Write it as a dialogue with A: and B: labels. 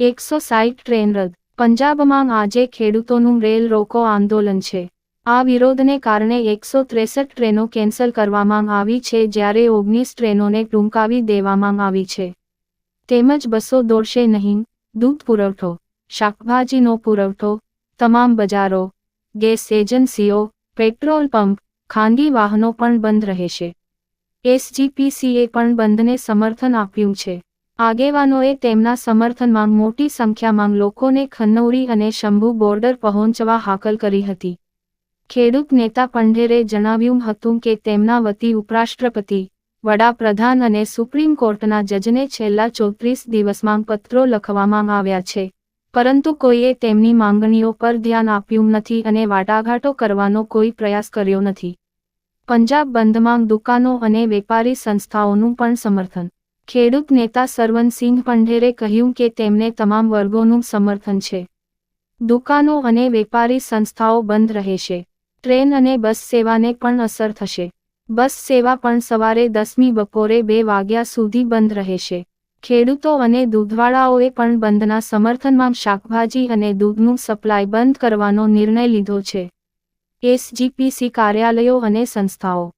A: એકસો સાઠ ટ્રેન રદ. પંજાબમાં આજે ખેડૂતોનું રેલ રોકો આંદોલન છે. આ વિરોધને કારણે એકસો ત્રેસઠ ટ્રેનો કેન્સલ કરવામાં આવી છે જ્યારે ઓગણીસ ટ્રેનોને ટૂંકાવી દેવામાં આવી છે. તેમજ બસો દોડશે નહીં. દૂધ પુરવઠો, શાકભાજીનો પુરવઠો, તમામ બજારો, ગેસ એજન્સીઓ, પેટ્રોલ પંપ, ખાનગી વાહનો પણ બંધ રહેશે. એસજીપીસીએ પણ બંધને સમર્થન આપ્યું છે. આગેવાનોએ તેમના સમર્થનમાં મોટી સંખ્યામાં લોકોને ખન્નૌરી અને શંભુ બોર્ડર પહોંચવા હાકલ કરી હતી. ખેડૂત નેતા પંઢેરે જણાવ્યું હતું કે તેમના વતી ઉપરાષ્ટ્રપતિ, વડાપ્રધાન અને સુપ્રીમ કોર્ટના જજને છેલ્લા ચોત્રીસ દિવસમાં પત્રો લખવામાં આવ્યા છે. પરંતુ કોઈએ તેમની માંગણીઓ પર ધ્યાન આપ્યું નથી અને વાટાઘાટો કરવાનો કોઈ પ્રયાસ કર્યો નથી. પંજાબ બંધમાં દુકાનો અને વેપારી સંસ્થાઓનું પણ સમર્થન ખેડૂત નેતા સરવનસિંહ પંઢેરે કહ્યું કે તેમને તમામ વર્ગોનું સમર્થન છે. દુકાનો અને વેપારી સંસ્થાઓ બંધ રહેશે. ટ્રેન અને બસ સેવાને પણ અસર થશે. બસ સેવા પણ સવારે દસમી બપોરે બે વાગ્યા સુધી બંધ રહેશે. ખેડૂતો અને દૂધવાળાઓએ પણ બંધના સમર્થનમાં શાકભાજી અને દૂધનું સપ્લાય બંધ કરવાનો નિર્ણય લીધો છે. એસજીપીસી કાર્યાલયો અને સંસ્થાઓ